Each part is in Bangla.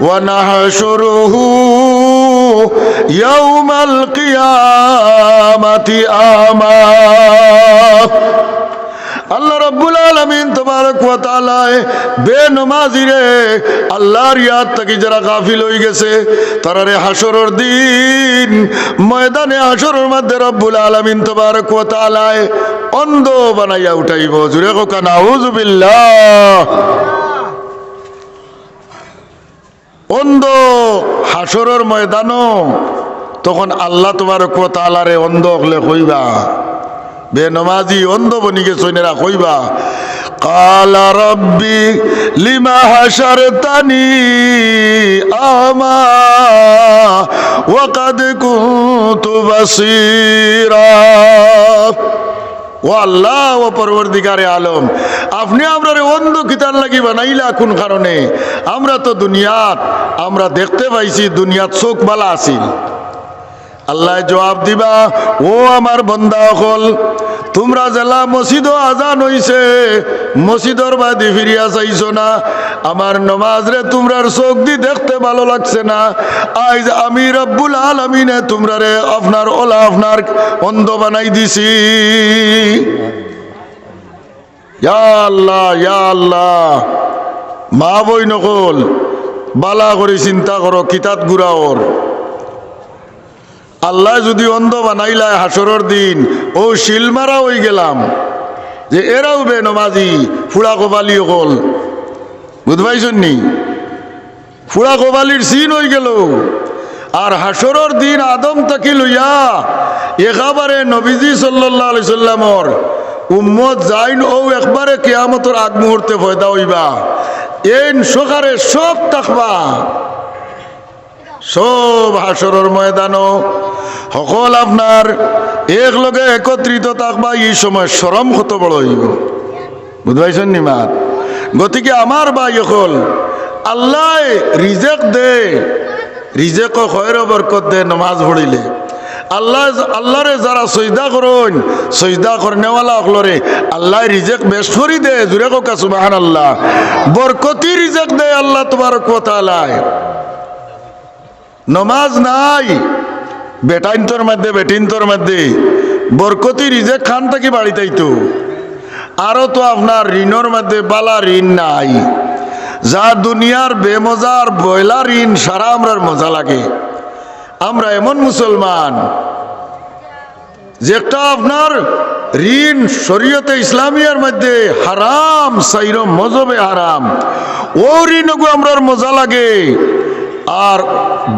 ونحشره يوم القيامة أعمى আল্লাহ রব্বুল আলমিন তোমার কোয়াতালায় বে নমাজি রে আল্লাহর ইয়াদ থাকি যারা গাফিল হয়ে গেছে তারা রে হাসরের দিন ময়দানে হাসরের মধ্যে রব্বুল আলমিন তোমার কোয়াতালায় অন্ধ বানাইয়া উঠাইব জুড়ে কোকা নাউজুবিল্লাহ অন্ধ হাসরের ময়দানও, তখন আল্লাহ তোমার কোতালারে অন্ধ হলে হইবা বে নমাজি অন্ধ বনিকে সৈন্যরা কইবা, কালা রব্বি লিমা হাসার তানি আমা ওয়াকাদ কুতু বাসিরা। ও আল্লাহ, ও পরবর্তীকারে আলম, আপনি আমরা অন্ধ কিতার লাগি বানাইলা কোন কারণে? আমরা তো দুনিয়াত, আমরা দেখতে পাইছি দুনিয়াত চোখ বালা আছি। আল্লাহ জবাব দিবা, ও আমার বন্দা হল তোমরা জেলা মসজিদ আজান হইছে, মসজিদর বাদি ফিরিয়া চাইছ না আমার নমাজ রে তোমরার চোখ দি দেখতে ভালো লাগছে না। আজ আমি রব্বুল আলমিনে তোমরা রে আপনার ওলা আপনার অন্ধ বানাই দিছি। আল্লাহ, ইয়া আল্লাহ। মা বই নকল বালা করে চিন্তা করো, কিতাত গুড়াওর আল্লাহ যদি অন্ধ বানাইলায় হাসরের দিন, ও শিলমারা হয়ে গেলাম। যে এরাও বে নমাজি ফুড়া কবালি হল বুঝবাইছেন নি? ফুড়া কবালির সিন হয়ে গেল। আর হাসরের দিন আদম তাকি লইয়া একাবারে নবীজি সাল্লাহ সাল্লামর উম্মত যাইন ও একবারে কেয়ামতর আগ মুহূর্তে ফয়দা হইবা। এন সকারে সব তাকবা। সব হাসরের ময়দানও। সকল আপনার একলগে একত্রিত থাকবা এই সময় সরম কত বড় হইব। বুঝবাইছেন নি মাত? গতিকে আমার ভাই হল আল্লাহ রিজেক দে রিজেক খয়ের বরকত দে নমাজ পড়িলে। আল্লাহ, আল্লাহরে যারা সৈদা করুন সৈদা করনেওয়ালা হলরে আল্লাহ রিজেক বেশ করি দে জুড়ে কোকা সুবাহান আল্লাহ বরকতি রিজেক দে আল্লাহ তোমার কথা নমাজ নাই বেটাইন্তর মধ্যে বেটিন্তর মধ্যে, বরকতি রিজেক খান থাকি বাড়িতেই তো আরও তো আপনার ঋণর মধ্যে বালা ঋণ নাই। যা দুনিয়ার বেমজার বয়লা ঋণ, সারা আমরার মজা লাগে। আমরা এমন মুসলমান যেটা আপনার ঋণ শরীয়তে ইসলামিয়ার মধ্যে হারাম, সাইরম, মজবে হারাম। ও ঋণগু আমরার মজা লাগে। আর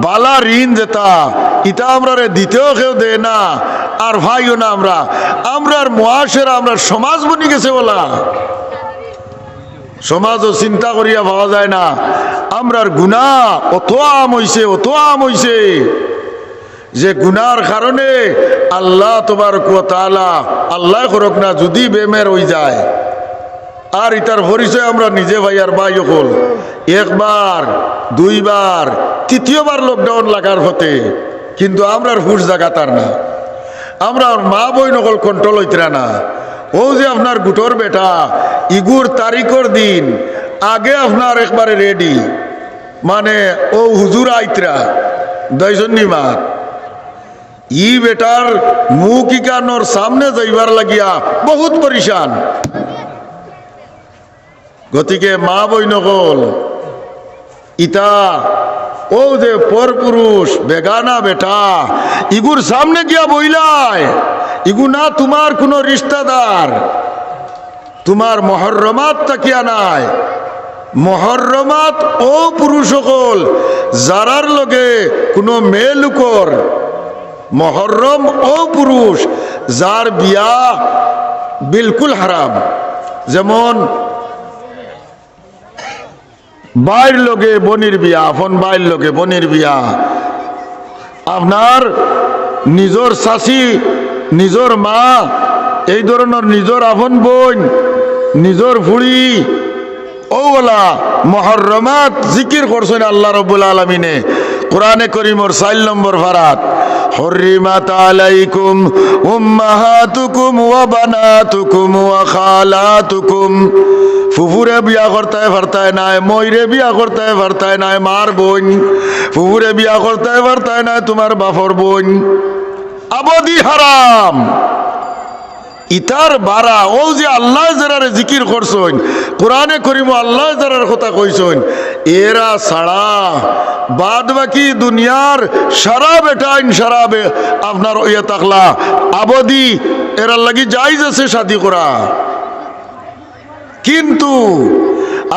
বালা ঋণ যেটা ইটা আমরা দিতেও কেউ দেয় না। আর ভাইও না আমরা। আমরার মহাসের আমরা সমাজ বনি গেছে বলা। সমাজও চিন্তা করিয়া পাওয়া যায় না। আমরার গুণা অত আম হইছে, অত আম হইছে। যে গুনার কারণে আল্লাহ তোমার কুয়ালা আল্লাহ করক না, যদি বেমের হয়ে যায়। আর ইটার পরিচয় আমরা নিজে ভাই আর ভাই হল একবার, দুইবার, তৃতীয়বার লকডাউন লাগার হতে কিন্তু আমরার হুশ জাগা তার না। আমরা মা বই নকল কন্ট্রোল হইতে না। ও যে আপনার গুটোর বেটা ইগুর তারিখর দিন, আগে আপনার একবারে রেডি মানে ও হুজুর আইতরা দয়জনী মাত ই বেটার মুখ ইকানোর সামনে যাইবার লাগিয়া বহুত পরিশান। গতিকে মা বই নকল, ইতা ও যে পরপুরুষ বেগানা বেটা? ইগুর সামনে গিয়া বইলায়, ইগু না তোমার কোনো রিস্তাদার তোমার মহরমাত তাকিয়া নাই। মহরমাত ও পুরুষ সকল, যারার লগে কোনো মেয়ে লোকর মহরম ও পুরুষ, যার বিয়া বিলকুল হারাম। যেমন বাইর লোকে বনির বিয়া, আপন বাইর লোকে বনির বিয়া। আপনার নিজর চাচি, নিজর মা, এই ধরনের নিজর আপন বোন, নিজর ফুড়ি ওলা মহরমাত জিকির করছেন আল্লাহ রব্বুল আলমিনে। কোরআনে করিমর চাইল নম্বর ভারাত। হরিমাত عليكم امهاتكم وبناتكم وخالاتكم. ফুফুরে বিয়া করতে পারতায় নাই ময়রে বিয়া করতে পারতায় নাই মার বোন। ফুফুরে বিয়া করতে পারতায় নাই তোমার বাপর বোন। আবদি হারাম। ইতার বারা, ও যে আল্লাহ যারারে জিকির করছইন কোরআনে করিম আল্লাহ যারার কথা কইছইন এরা ছাড়া বাদ বাকি দুনিয়ার সারা বেটাইন সারা আপনার ইয়ে তাকলা আবদি এরা লাগি যাইজ আছে শাদি করা। কিন্তু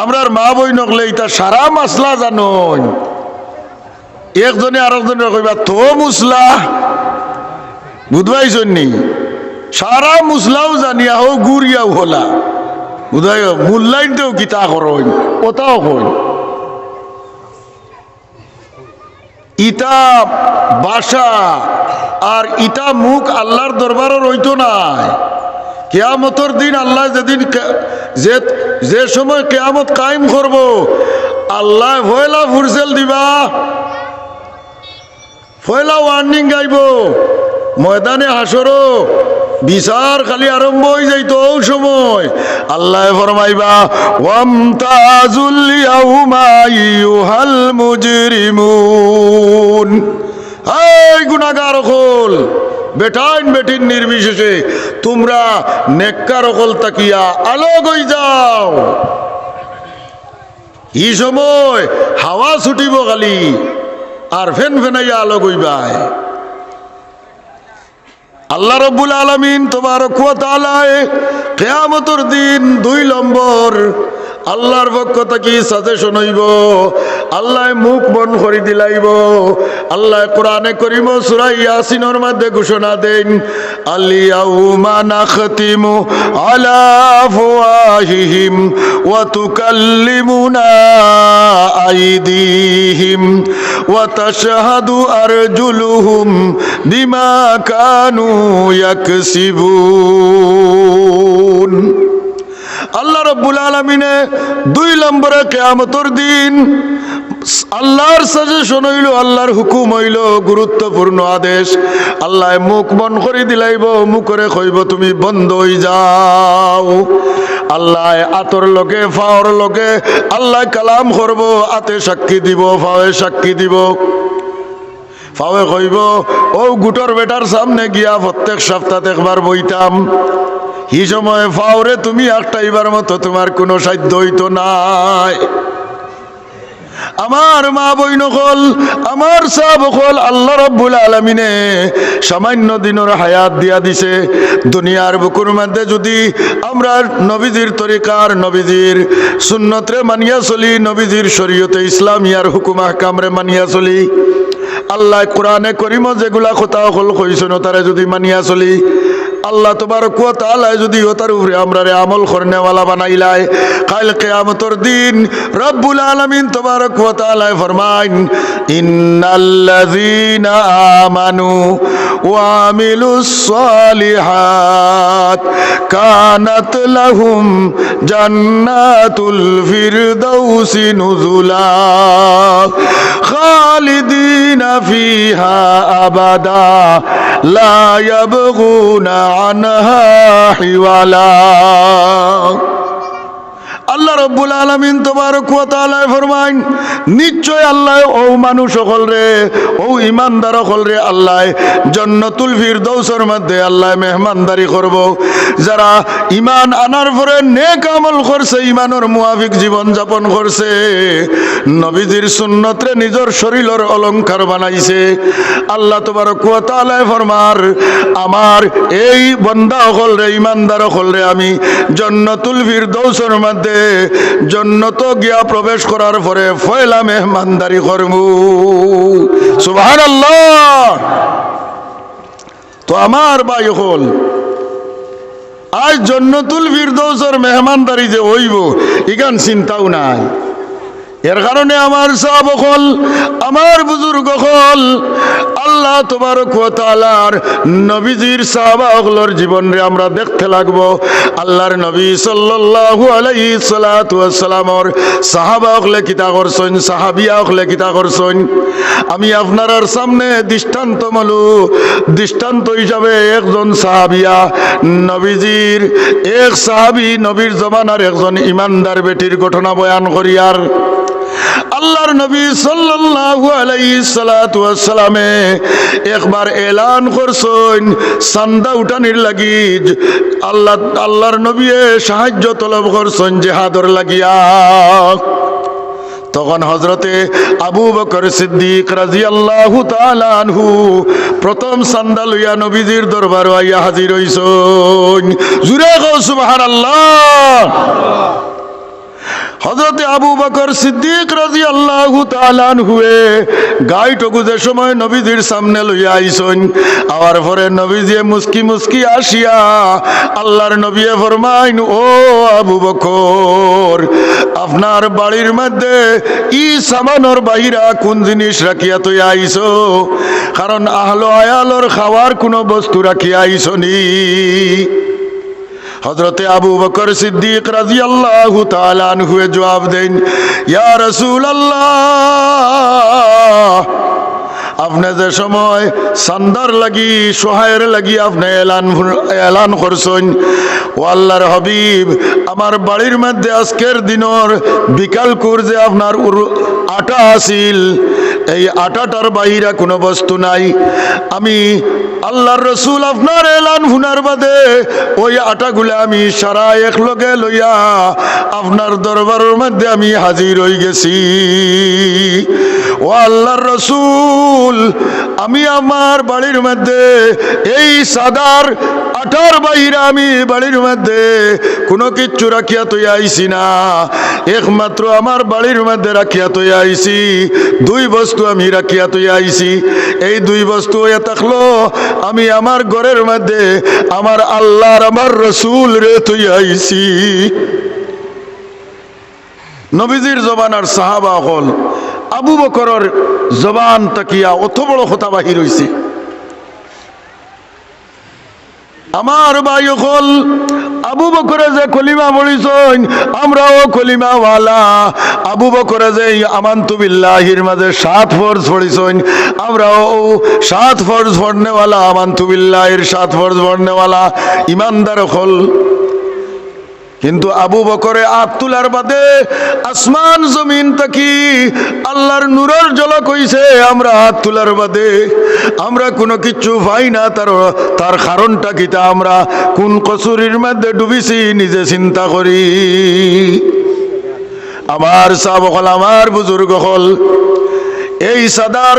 আমরার মা বই নকলে ইতা সারা মাসলা জানইন একজনে আরেকজনের কইবা, তো মুসলা বুধবাইছন নি সারা মুসলাও জানিয়া হোক গুড়িয়াও হলা। বুধাই মূল্যায়নটাও গীতা করইন ওটাও কইন। ইটা বাসা আর ইটা মুখ আল্লাহর দরবারও রইতো নাই। কেয়ামতর দিন আল্লাহ যেদিন যে যে সময় কেয়ামত কায়েম করব, আল্লাহ ভয়লা ফুরসেল দিবা। ফয়লা ওয়ার্নিং গাইব। ময়দানে হাসরো। বিচার খালি আরম্ভ হয়ে যাইতো ও সময়। আল্লাহ ফরমাইবা, ওয়ামতাজুল ইয়াউমা আইয়ুহাল মুজরিমুন। এই গুনাহগার হল বেটাইন বেটিন নির্বিশেষে তোমরা নেককার হল তাকিয়া আলোক হয়ে যাও। এই সময় হাওয়া ছুটিব খালি আর ফেন ফেনাইয়া আলো গইবায় আল্লাহ রব্বুল আলমিন তোমার কুয়াতালায় কেয়ামতর দিন দুই নম্বর আল্লাহর পক্ষ থেকে সাজেশন হইব, আল্লাহ মুখ বন করে দিলাইব, আল্লাহ কোরআনে করিম সুরাই ইয়াসিনের মধ্যে ঘোষণা দেন আলিয়াউমা নাখতিমু আলা ওয়া أرجلهم بما كانوا يكسبون আল্লাহ রব্বুল আলমিনে দুই নম্বরে কেয়ামতর দিন আল্লাহর সাজেশন হইল, আল্লাহর হুকুম হইল, গুরুত্বপূর্ণ আদেশ। আল্লাহ মুখ বন করে দিলাইব, মুখরে কইব, তুমি বন্ধ হই যাও। আল্লাহ আতর লোকে ফাওর লোকে আল্লাহ কালাম করব, আতে সাক্ষী দিব, ফাওয়ে সাক্ষী দিব। ফাওয়ে কইব, ও গুটর বেটার সামনে গিয়া প্রত্যেক সপ্তাহ একবার বইতাম। হি সময় ফাওরে তুমি একটা এবার মতো তোমার কোনো সাধ্য হইতো নাই। আমার মা বই নকল আমার সব হল আল্লাহ রব্বুল আলমিনে সামান্য দিনের হায়াত দিয়া দিছে। দুনিয়ার বুকুর মধ্যে যদি আমরা নবীজির তরিকার নবীজির সুন্নতরে মানিয়া চলি, নবীজির শরীয়তে ইসলামিয়ার হুকুমা কামরে মানিয়া চলি, আল্লাহ কোরআনে করিম যেগুলা কথা হল কইসন তারে যদি মানিয়া চলি আল্লাহ তোমার কুয়া তালায় যদি ওতার উপরে আমরা রে আমল করনেওয়ালা বানাইলাই, কাল কেয়ামতর দিন রব্বুল আলমিন তোমার কুয়া তালায় ফরমাইন, ইন্নাল্লাযীনা আমানু ওয়া আমিলুস সালিহাত, কানাত লাহুম জান্নাতুল ফিরদাউসি নুজুলা খালিদিনা ফিহা আবাদা, লা ইয়াবগুনা আনহা হিওয়ালা আল্লাহ রব্বুল আলমিন তোমার কুয়াতালায় ফরমাইন, নিশ্চয় আল্লাহ ও মানুষ সকল রে, ও ইমানদার সকল রে, আল্লাহ জন্নতুল ফিরদৌসের মধ্যে আল্লাহ মেহমানদারি করব। যারা ইমান আনার পরে নেক আমল করছে ইমানের মুআফিক জীবন যাপন করছে, নবীজির সুন্নতরে নিজের শরীরের অলংকার বানাইছে। আল্লাহ তোমার কুয়াতালায় ফরমার, আমার এই বন্দা সকল রে ইমানদার সকল রে, আমি জন্নতুল ফিরদৌসের মধ্যে জন্নত গিয়া প্রবেশ করার পরে, ফয়লা মেহমানদারি করমু সুবাহান তো আমার ভাই হল, আজ জন্নতুল ফিরদৌসর মেহমানদারি যে হইব, ইগান চিন্তাও নাই। এর কারণে আমার সব হল আমার বুজুর্গ হল আল্লাহ তোমার কোতালার নবীজির সাহাবাগুলোর জীবন রে আমরা দেখতে লাগব। আল্লাহর নবী সাল্লাল্লাহু আলাইহি সাল্লাতু ওয়াসসালামর সাহাবা হলে কিতা করছেন সাহাবিয়া হলে কিতা করছেন আমি আপনার সামনে দৃষ্টান্ত মালু। দৃষ্টান্ত হিসাবে একজন সাহাবিয়া, নবীজির এক সাহাবি, নবীর জমানার একজন ইমানদার বেটির ঘটনা বয়ান করিয়ার আল্লাহর নবী সাল্লাল্লাহু আলাইহি সাল্লাতু ওয়াসসালামে একবার এলান করছেন, সান্দা উঠানির লাগি, আল্লাহ, আল্লাহর নবী সাহায্য তলব করছেন জেহাদর লাগিয়া। তখন হজরতে আবু বকর সিদ্দিক রাজি আল্লাহ আনহু প্রথম সান্দা লইয়া নবীজির দরবার আইয়া হাজির হইসন জুড়ে গো সুবাহান আল্লাহ হজরতে আবু বকর সিদ্দিক রাজি আল্লাহ তালান হুয়ে গাইটুকু যে সময় নবীজির সামনে লইয়া আইসন আওয়ার পরে নবীজি মুস্কি মুস্কি আসিয়া আল্লাহর নবী ফরমাইন, ও আবু বকর, আপনার বাড়ির মধ্যে ই সামানোর বাহিরা কোন জিনিস রাখিয়া তুই আইসো? কারণ আহলো আয়ালোর খাওয়ার কোনো বস্তু রাখিয়া আইসনি। হজরতে আবু বকর সিদ্দিক রাজি আল্লাহ হুয়ে জবাব দেন, ইয়া রসুল আল্লাহ আপনি যে সময় সান্দার লাগি, সহায়ের লাগি আপনি এলান এলান করছেন, ও আল্লাহর হবিব, আমার বাড়ির মধ্যে আজকের দিনর বিকাল কুর যে আপনার আটা আসিল, এই আটাটার বাহিরা কোনো বস্তু নাই। আমি আল্লাহর রসুল আপনার এলান হুনার বাদে, ওই আটাগুলা আমি সারা এক লগে লইয়া আপনার দরবারের মধ্যে আমি হাজির হয়ে গেছি। ও আল্লাহর রসুল, আমি আমার বাড়ির মধ্যে এই সাদার আটার বাহিরে আমি বাড়ির মধ্যে কোনো কিচ্ছু রাখিয়া তুই আইছি না। একমাত্র আমার বাড়ির মধ্যে রাখিয়া তুই আইছি, দুই বস্তু আমি রাখিয়া তুই আইছি। এই দুই বস্তু হয়ে থাকল, আমি আমার ঘরের মধ্যে আমার আল্লাহর আমার রসুল রে তুই আইছি। নবীজির জবানার সাহাবা হল আবু বকরের জবান তাকিয়া অত বড় কথা বাহির হইছে। আমার ভাই হল আবু বকরে যে কলিমা বলিছন, আমরাও কলিমা ওয়ালা আবু বকরে যে আমান্তু বিল্লাহির মাঝে সাত ফরজ পড়িছন, আমরাও সাত ফরজ পড়নেওয়ালা, আমান্তু বিল্লাহির সাত ফরজ পড়নেওয়ালা। ইমানদার হল কিন্তু আবু বকরে আত তুলার বাদে আসমান জমিন তাকি আল্লাহর নূরের জলক হইছে, আমরা হাত তুলার বাদে। আমরা কোনো কিচ্ছু পাই না, তার তার কারণটা কিতা আমরা কোন কসুরির মধ্যে ডুবিছি, নিজে চিন্তা করি। আমার সাব হল, আমার বুজুর্গ হল। এই সাদার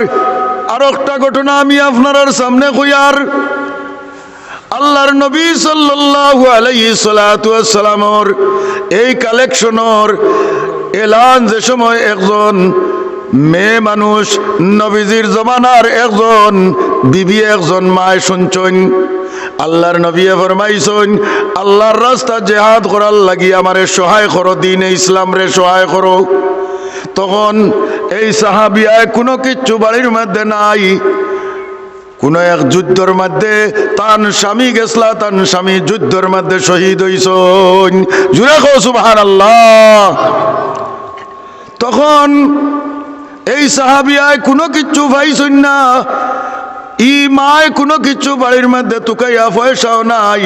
আর একটা ঘটনা আমি আপনার সামনে কইয়ার। আল্লাহর নবী সাল্লাল্লাহু আলাইহি সাল্লাতু ওয়াসসালামর এই কালেকশনর এলান যে সময় একজন মেয়ে মানুষ, নবীজির জমানার একজন বিবি, একজন মায় শুনছেন আল্লাহর নবী ফরমাইছেন আল্লাহর রাস্তা জেহাদ করার লাগি আমারে সহায় করো, দিন ইসলাম সহায় করো। তখন এই সাহাবিয়ায় কোনো কিচ্ছু বাড়ির মধ্যে নাই। কোন এক যুদ্ধর মধ্যে তান স্বামী গেছলা তান স্বামী যুদ্ধর মধ্যে শহীদ হইছন জুড়ে কো সুবহান আল্লাহ তখন এই সাহাবিয়ায় কোনো কিচ্ছু পাইছন না। ই মায় কোনো কিছু বাড়ির মধ্যে তুকাইয়া পয়সাও নাই,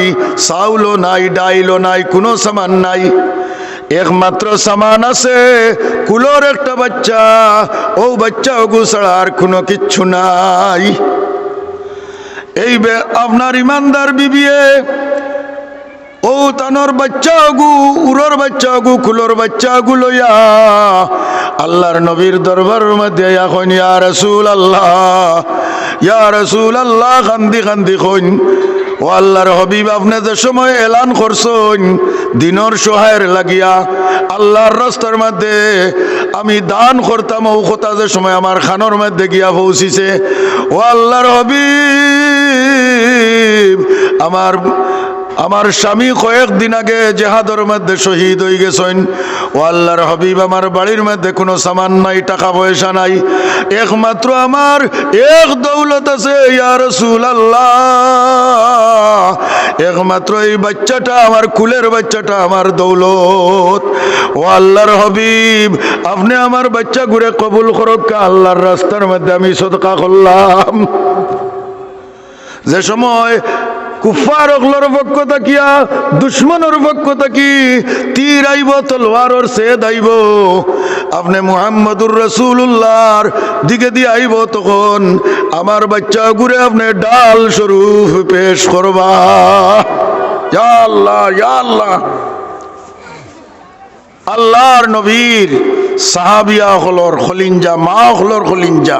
চাউলও নাই, ডাইলও নাই, কোনো সামান নাই। একমাত্র সামান আছে কুলোর একটা বাচ্চা। ও বাচ্চা ওগু ছাড়া আর কোনো কিচ্ছু নাই। এই আপনার ইমানদার বিবিয়ে ও তানোর বাচ্চা গু উরোর বাচ্চা গু কুলোর বাচ্চা গু লইয়া আল্লাহর নবীর দরবার মধ্যে এখন ইয়া রসুল আল্লাহ ইয়া রসুল আল্লাহ খান্দি খান্দি কইন। ও আল্লাহর হবিব, আপনি যে সময় এলান করছেন, দিনর সহায়ের লাগিয়া আল্লাহর রাস্তার মধ্যে আমি দান করতাম, ও কথা যে সময় আমার খানোর মধ্যে গিয়া পৌঁছিছে। ও আল্লাহর হবিব, আমার আমার স্বামী কয়েকদিন আগে জেহাদর মধ্যে শহীদ হয়ে গেছেন। ও আল্লাহর হবিব, আমার বাড়ির মধ্যে কোনো সামান নাই, টাকা পয়সা নাই। একমাত্র আমার এক দৌলত আছে, ইয়া রসুল আল্লাহ একমাত্র এই বাচ্চাটা, আমার কুলের বাচ্চাটা, আমার দৌলত। ও আল্লাহর হবিব, আপনি আমার বাচ্চা ঘুরে কবুল করক, আল্লাহর রাস্তার মধ্যে আমি সদকা করলাম। যে সময় কুফার অগলোর পক্ষ তাকিয়া দুশ্মনের পক্ষ তাকি তীর আইব, তলোয়ারর সেদ আইব। আপনি মুহাম্মদুর রসুল্লাহর দিকে দিয়ে আইব তখন আমার বাচ্চা ঘুরে আপনি ডাল স্বরূপ পেশ করবা। আল্লাহ আল্লাহ। আল্লাহর নবীর সাহাবিয়া হলর খলিঞ্জা, মা হলর খলিঞ্জা।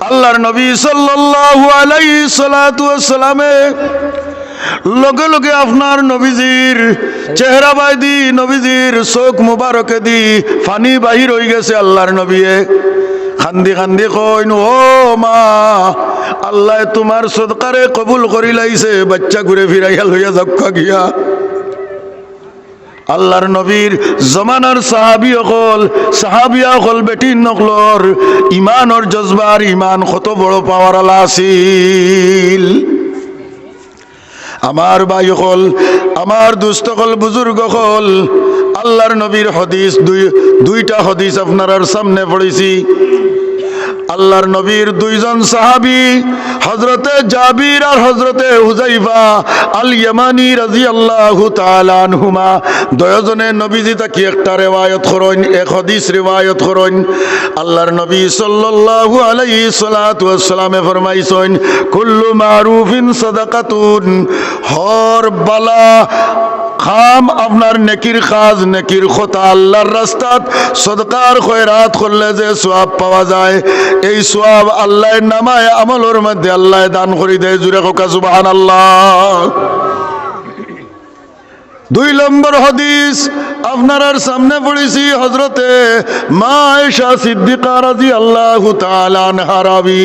আল্লাহর নবী সাল্লাল্লাহু আলাইহি সালাতু ওয়াসসালামে লগে লগে আপনার নবীজির চেহারা বাইদি, নবীজির চোখ মুবারকে দি ফানি বাহির হয়ে গেছে আল্লাহর নবীয়ে। খান্দি খান্দি কইন, ও মা, আল্লাহ তোমার সদকারে কবুল করি লাইছে বাচ্চা ঘুরে ফিরাইয়া লইয়া যাক্কা গিয়া। আল্লাহর নবীর জমানার সাহাবি অকল সাহাবিয়া অকল বেটি নকলর, ইমানর জজবার, ইমান কত বড় পাওয়ার আলা আছিল। আমার ভাই অকল, আমার দুস্থ কল বুজুর্গ কল আল্লাহর নবীর হদিস দুই দুইটা হদিস আপনার সামনে পড়েছি। আল্লাহর নবীর দুইজন সাহাবি হজরতে জাবির আর হজরতে হুজাইফা আল ইয়ামানি রাদিয়াল্লাহু তাআলা আনহুমা। দয়জনে নবীজি তাকি একটা রেওয়ায়ত করইন এক হাদিস রেওয়ায়ত করইন আল্লাহর নবী সাল্লাল্লাহু আলাইহি সাল্লাতু ওয়াসসালামে ফরমাইছেন, কুল্লু মারুফিন সাদাকাতুন হর বালা খাম আপনার নেকির খাজ, নেকির খোতা আল্লাহর রাস্তাত, সদকার খয়রাত করলে যে সোয়াব পাওয়া যায়। এই সব আল্লাহর নামায় আমলের মধ্যে আল্লাহ দান করি দেয়, জুড়ে কোকা সুবাহান আল্লাহ দুই নম্বর হদিস, আপনার সামনে পড়েছি হজরতে মা এসা সিদ্দিকা আল্লাহ আল্লাহ হারাবি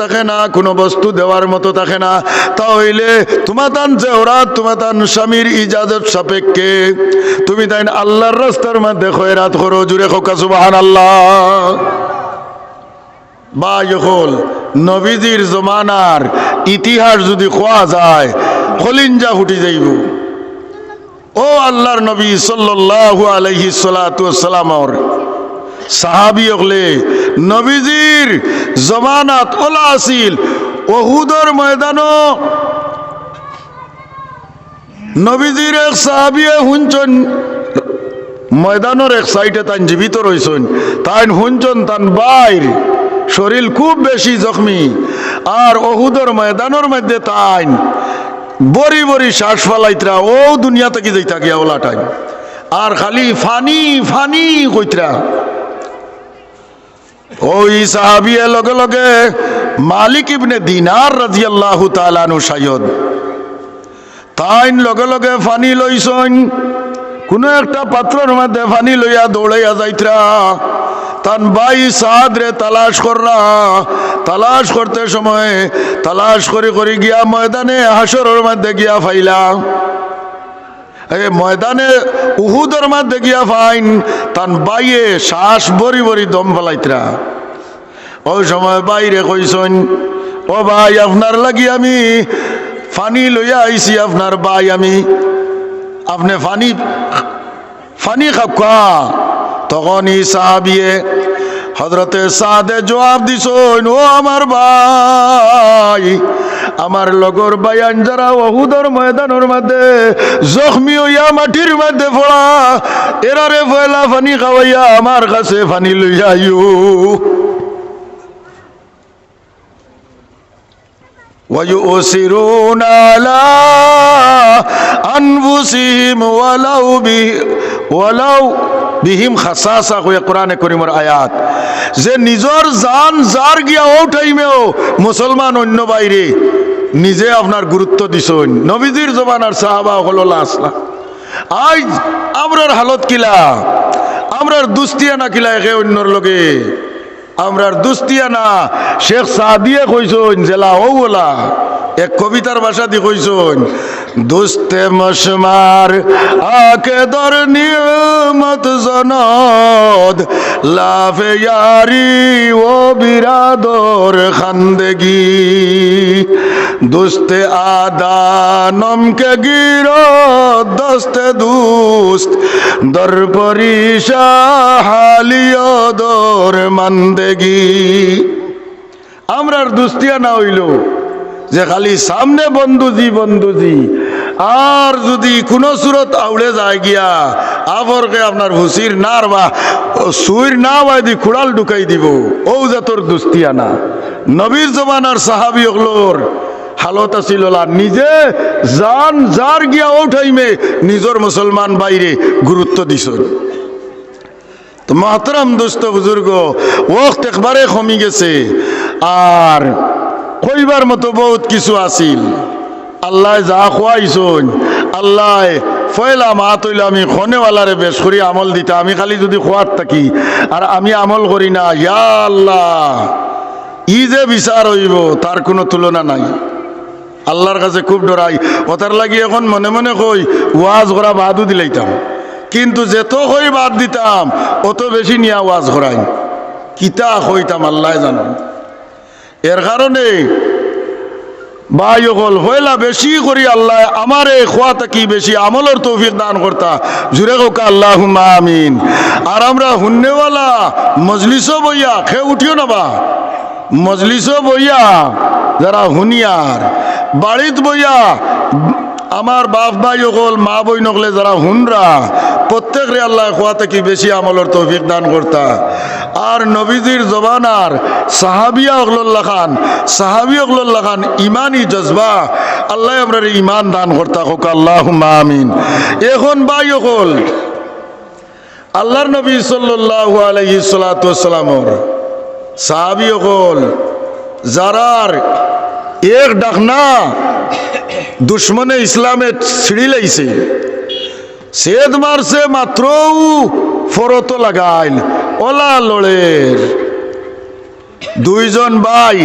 থাকে না, কোনো বস্তু দেওয়ার মতো থাকে না। তাহলে তোমার তান জেওরা তোমার তান স্বামীর ইজাজত সাপেক্ষে। তুমি তাই আল্লাহর রাস্তার মধ্যে খয়রাত করো, জুড়ে খোকা সুবাহান আল্লাহ বা নবীজির জমানার ইতিহাস যদি খোয়া যায় খলিঞ্জা ফুটি যাইব। ও আল্লাহর নবী সালাতু সালামর সাহাবি হলে, নবীজির জমানাত ওলা আছিল ওহুদর ময়দানও। নবীজির এক সাহাবিয়ে হুঞ্চন ময়দানের এক সাইডে তান জীবিত রইছেন তাই হুঞ্চন তান বাইর, শরীর খুব বেশি জখমি, আর ওহুদর ময়দানের মধ্যে তাইন বড়ি বড়ি শ্বাস ফালাইতরা, ও দুনিয়া থেকে যাই থাকিয়া ওলা টাইম আর খালি ফানি ফানি কইতরা। ওই সাহাবিয়ে লগে লগে মালিক ইবনে দিনার রাজিয়াল্লাহু তাআলানু শায়দ তাইন লগে লগে ফানি লইছন কোনো একটা পাত্রর মধ্যে ফানি লইয়া দৌড়াইয়া যাইতরা। তান বাই সাদ রে তালাশ কররা। তালাশ করতে সময় তালাশ করে করে গিয়া ময়দানে হাসরের মধ্যে গিয়া ফাইলা। ময়দানে উহুদের মধ্যে গিয়া ফাইন, তান বাইয়ে শ্বাস বরি বরি দম ফেলাইতরা। ওই সময় বাইরে কইসন ও ভাই, আপনার লাগি আমি ফানি লইয়া আইছি, আপনার ভাই আমি। আপনি ফানি ফানি খাপকা তখন ই সাহাবিয়ে হজরতে সাদে জবাব দিছন ও আমার ভাই আমার লগর বায়ান যারা অহুদর ময়দানের মধ্যে জখমি হইয়া মাটির মধ্যে পড়া এরারে ফয়লা ফানি খাওয়াইয়া আমার কাছে ফানি লইয়া আইও ويؤثرون على أنفسهم ولو به ولو বিহিম খাসাসা হয়ে কোরআনে করিমর আয়াত। যে নিজর জান যার গিয়া ও টাইমেও মুসলমান অন্য বাইরে, নিজে আপনার গুরুত্ব দিছন। নবীজির জমানার সাহাবা হলো লাসলা আজ আমরার হালত কিলা, আমরার দুস্তিয়া না কিলা একে অন্যর লগে। আমরার দুস্তিয়া না, শেখ সাদিয়ে কইছন, জেলা ও ওলা। এক কবিতার ভাষা দিয়ে কইছন দুস্তে মশমার আকে দর নিয়মত জনদ, লাফে ইয়ারি ও বিরাদর খান্দগি। দুস্তে আদা গির দস্তে দুস্ত দর পরিশা হালিয় দর মান্দেগি। আমরার দুস্তিয়া না হইল যে খালি সামনে বন্ধুজি বন্ধুজি আর যদি কোন সুরত আউড়ে যায় গিয়া, আবরকে আপনার ভুসির নার বা সুইর না বাদি খুড়াল ঢুকাই দিব, ও যে তোর দুস্তিয়া না নবীর জমানার সাহাবি ওগুলোর হালত আছিল নিজে জান যার গিয়া ও টাইমে নিজর মুসলমান বাইরে গুরুত্ব দিছ তো মহতরম দুস্থ বুজুর্গ ওক্ত একবারে কমি গেছে। আর কইবার মতো বহুত কিছু আছিল। আল্লাহ যা খোয়াইছন আল্লাহ ফয়লা মা তৈল আমি খনেওয়ালারে বেশ করি আমল দিতা। আমি খালি যদি খোয়ার থাকি আর আমি আমল করি না, ইয়া আল্লাহ, ই যে বিচার হইব তার কোনো তুলনা নাই। আল্লাহর কাছে খুব ডরাই ওটার লাগি এখন মনে মনে কই ওয়াজ করা বাদও দিলাইতাম কিন্তু যেত কই বাদ দিতাম, অত বেশি নিয়া ওয়াজ করাই কিতা কইতাম, আল্লাহ জানো এর কারণে ভাই হল হইলা বেশি করি আল্লাহ আমারে খোয়া থাকি বেশি আমলের তৌফিক দান করতা। জুড়ে কোকা আল্লাহ আমিন। আর আমরা হুন্নেওয়ালা মজলিসও বইয়া, খে উঠিও না বা? মজলিসও বইয়া, যারা হুনিয়ার, বাড়িত বইয়া আমার বাপ ভাই অকল, মা বই নকলে যারা হুনরা প্রত্যেক রে আল্লাহ খোয়া থেকে বেশি আমলের তৌফিক দান করতা। আর নবীজির জবানার সাহাবিয়া অগল্লা খান, সাহাবি অগল্লা খান ইমানই জজবা। আল্লাহ আমরা ইমান দান করতা হোক আল্লাহ আমিন। এখন ভাই অকল, আল্লাহর নবী সাল্লাল্লাহু আলাইহি সালাতামর সাহাবি অকল, যারার এক ডাকনা দুশ্মনে ইসলামে ছিঁড়ি লাইছে সেদ মারছে মাত্র ফরত লাগাইল ওলা লড়ের। দুইজন ভাই,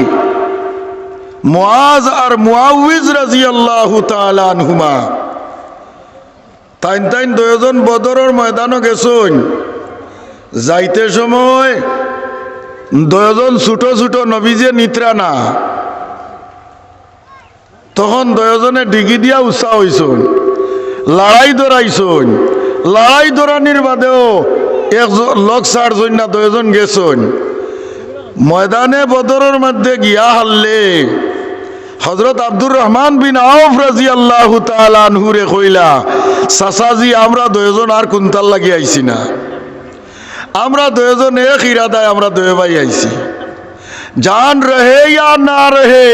মুআজ আর মুআউজ রাদিয়াল্লাহু তাআলা আনহুমা। তাইন তাইন দুজন বদরের ময়দানও গেছুন। যাইতে সময় দুজন ছোট ছোট নবীজে নিত্রা না তখন দয়জনে ডিগি দিয়া উৎসাহ হইছুন, লড়াই দৌড়াইছুন, লড়াই দৌড়ানির বাদেও একজন লোক চারজন না দুজন গেছুন। ময়দানে বদরের মধ্যে গিয়া হাল্লে। হজরত আব্দুর রহমান বিন আউফ রাজি আল্লাহ তালুরে কইলা সাসাজি আমরা দুজন আর কুন্তাল লাগি আইসি না। আমরা দুজন এক ইরাদায় আমরা দয়ে ভাই আইছি। জান রহে না রহে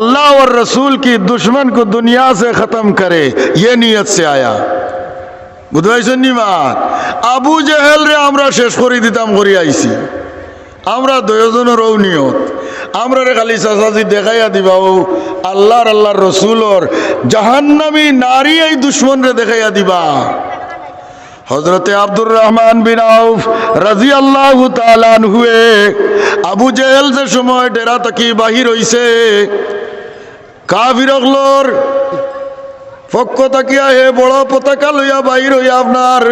अल्लाह और रसूल की दुश्मन को दुनिया से खत्म करे ये नियत से आया বুঝতে মাত আবু জেহেল রে আমরা শেষ করে দিতাম করি আইছি আমরা দুজনের ও নিয়ত আমরা রে খালি চাচাজি দেখাইয়া দিবা ও আল্লাহর আল্লাহর রসুলর জাহান্নামী নারী এই দুশ্মন রে দেখাইয়া দিবা হজরতে আব্দুর রহমান বিন আউফ রাজি আল্লাহ তালান হুয়ে আবু জেহেল যে সময় ডেরা তাকি বাহির হইছে কাফিরগলোর পক্ষ তাকিয়া হে বড় পতাকা লইয়া বাহির হইয়া আপনার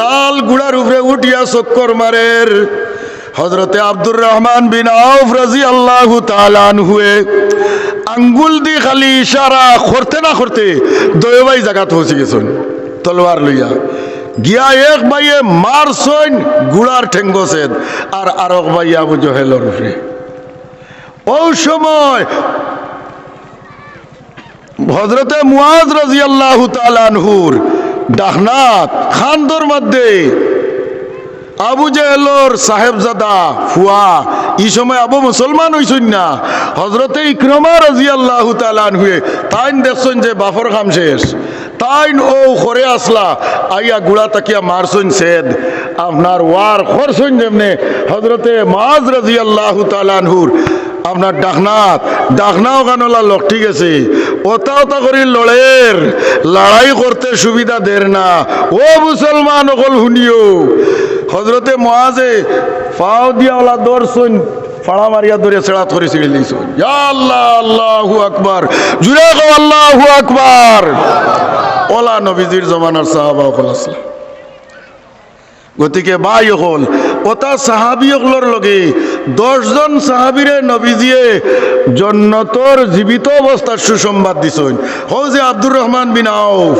লাল গুড়ার উপরে উঠিয়া চক্কর মারের। হজরতে আব্দুর রহমান বিন আউফ রাজি আল্লাহ তালান হুয়ে আঙ্গুল দি খালি ইশারা করতে না করতে দয়বাই জায়গাত পৌঁছে গেছেন, তলোয়ার লইয়া। গিয়া এক বাইয়ে মারছইন গুড়ার ঠেঙ্গছেন আর আরক বাই আবু জহেলর উপরে ও সময় হজরতে মুয়াজ রাজি আল্লাহ তালানহুর ডাহনাত খান্দর মধ্যে আবু জেহলোর সাহেবজাদা ফুয়া, এই সময় আবু মুসলমান হইছুন না। হজরতে ইক্রমা রাজি আল্লাহ তালান হুয়ে তাইন দেখছেন যে বাফর খাম শেষ। তাইন ও করে আসলা, আইয়া গুড়া তাকিয়া মারছুন সেদ। আপনার ওয়ার খরছুন যেমনে হজরতে মাজ রাজি আল্লাহ তালানহুর আপনার ডাকনাথ, ডাকনাও কানলা লোক? ঠিক আছে। ওতা ওতা করি লড়ের। লড়াই করতে সুবিধা দের না। ও মুসলমান অকল শুনিও। হজরতে মহাজে ফাও দিয়া ওলা দর্শন ফাড়া মারিয়া ধরে সেড়াত করে ছিঁড়ে দিয়েছ আল্লাহ, আল্লাহু আকবার। জুড়ে গো আল্লাহু আকবার। ওলা নবীজির জমানার সাহাবা অকল আসলাম। গতিকে বাই হল ওটা সাহাবি হকলর লগে দশজন সাহাবিরে নবীজিয়ে জন্নতর জীবিত অবস্থার সুসংবাদ দিছেন। হো যে আব্দুর রহমান বিন আউফ,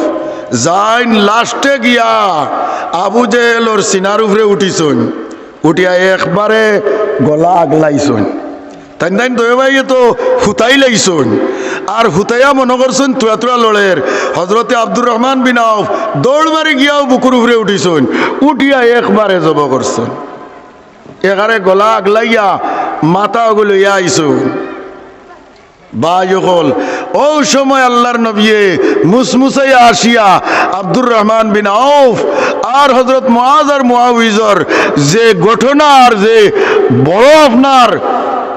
যাইন লাস্টে গিয়া আবু জেহেলর সিনার উপরে উঠিছন। উঠিয়া একবারে গলা আগলাইছন। তাই তাই দয়ে ভাইয়ে তো হুতাই লাইছন। আর হুতাইয়া মনে করছেন তুয়া তুয়া লড়ের। হজরতে আব্দুর রহমান বিন আউফ দৌড় মারি গিয়াও বুকুর উপরে উঠিছন। উঠিয়া একবারে জব করছেন। এখানে গলা আগলাইয়া মাথা ওগুলো ইয়া আইছন বায়ুকল ও সময় আল্লাহর নবিয়ে মুসমুসাইয়া আসিয়া আব্দুর রহমান বিন আউফ আর হজরত মুআজ আর যে ঘটনা যে বড় আপনার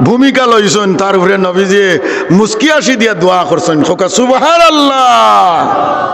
ভূমিকা লইছেন, তার উপরে নবীজিয়ে মুস্কি আসি দিয়া দোয়া করছেন। খোকা সুবহানাল্লাহ।